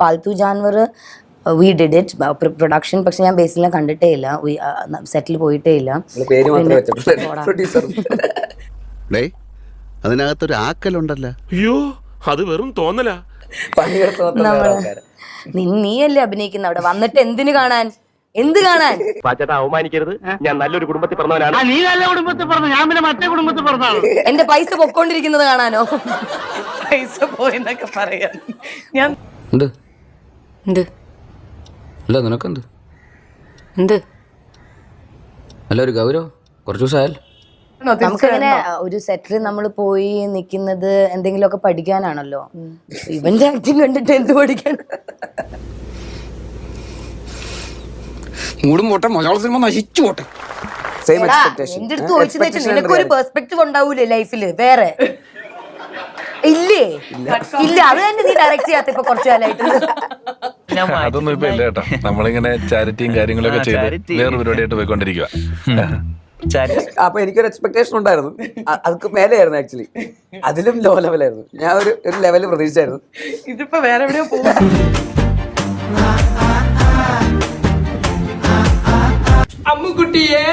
Palthu Janwar we did it production പക്ഷെ ഞാൻ ബേസിലെ കണ്ടിട്ടേ ഇല്ല. സെറ്റിൽ പോയിട്ടേ ഇല്ല. പേര് മാത്രമേ വെച്ചിട്ടുള്ളൂ. പ്രൊഡ്യൂസർ ഡേ അതിനകത്തൊരു ആക്കലുണ്ടല്ലോ. അയ്യോ അത് വെറും തോന്നലാ. നീയല്ലേ അഭിനയിക്കുന്ന അവിടെ? വന്നിട്ട് എന്തിനു കാണാൻ? എന്ത് കാണാൻ? പാച്ചേട്ടാ അവമാനിക്കരുത്. ഞാൻ നല്ലൊരു കുടുംബത്തിൽ പറഞ്ഞവനാണ്. നീ നല്ല കുടുംബത്തിൽ പറഞ്ഞു. ഞാൻ പിന്നെ മറ്റേ കുടുംബത്തിൽ പറഞ്ഞാണ് എന്റെ പൈസ പൊക്കോണ്ടിരിക്കുന്നത് കാണാനോ? പൈസ പോയെന്നൊക്കെ പറയാൻ. ഞാൻ എന്ത്? എന്ത്? അല്ല നിനക്കെന്ത്? എന്ത്? അല്ല ഒരു ഗൗരവം. കുറച്ച് ദിവസമായാൽ. നമുക്കിങ്ങനെ ഒരു സെറ്റിൽ നമ്മൾ പോയി നിൽക്കുന്നത് എന്തെങ്കിലുമൊക്കെ പഠിക്കാനാണല്ലോ. ഇവന്റെ ആക്ടിങ് കണ്ടിട്ട് എന്ത് പഠിക്കാൻ? മൂടും പോട്ടെ മലയാള സിനിമ നശിച്ചു പോട്ടെ. സെയിം എക്സ്പെക്ടേഷൻ എന്റെ അടുത്ത് ചോദിച്ചു നിനക്കൊരു പെർസ്പെക്ടീവ് ഉണ്ടാവൂലേ ലൈഫിൽ വേറെ. ഇല്ലേ? ഇല്ല. അത് തന്നെ നീ ഡയറക്റ്റ് ചെയ്യാത്ത ഇപ്പൊ കുറച്ചു കാലമായിട്ട് അതൊന്നും ഇപ്പൊ ഇല്ല കേട്ടോ. നമ്മളിങ്ങനെ ചാരിറ്റിയും കാര്യങ്ങളൊക്കെ ചെയ്ത് വേറെ പരിപാടിയായിട്ട് പോയിക്കൊണ്ടിരിക്കുക അപ്പൊ എനിക്കൊരു എക്സ്പെക്ടേഷൻ ഉണ്ടായിരുന്നു. അതൊക്കെ മേലെയായിരുന്നു ആക്ച്വലി അതിലും ലോ ലെവലായിരുന്നു ഞാൻ ഒരു ഒരു ലെവൽ പ്രതീക്ഷിച്ചായിരുന്നു. ഇതിപ്പോ വേറെ എവിടെയോ പോകും അമ്മുക്കുട്ടിയെ